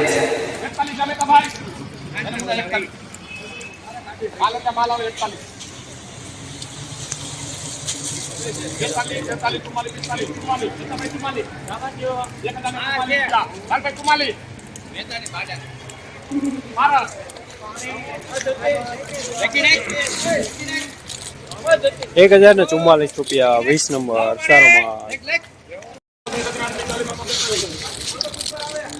એક હજાર ને ચુમ્માલીસ રૂપિયા. લાલભાઈ ચુમ્માલીસ ભારત એક હજાર ને ચુમ્માલીસ રૂપિયા વીસ નંબર સારો માલ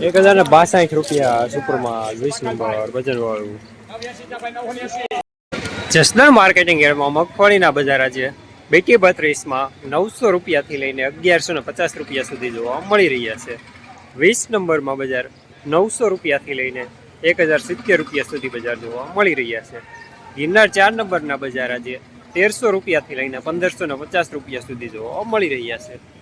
એક હજાર ને બાસઠ રૂપિયા સુપર માલ વીસ નંબર વજન વાળું જસદણ માર્કેટિંગ યાર્ડમાં મગફળીના બજાર આજે બેટી બત્રીસમાં નવસો રૂપિયાથી લઈને અગિયારસો ને પચાસ રૂપિયા સુધી જોવા મળી રહ્યા છે. વીસ નંબરમાં બજાર નવસો રૂપિયાથી લઈને એક હજાર સિત્તેર રૂપિયા સુધી બજાર જોવા મળી રહ્યા છે. ગિરનાર ચાર નંબરના બજાર આજે તેરસો રૂપિયાથી લઈને પંદરસો ને પચાસ રૂપિયા સુધી જોવા મળી રહ્યા છે.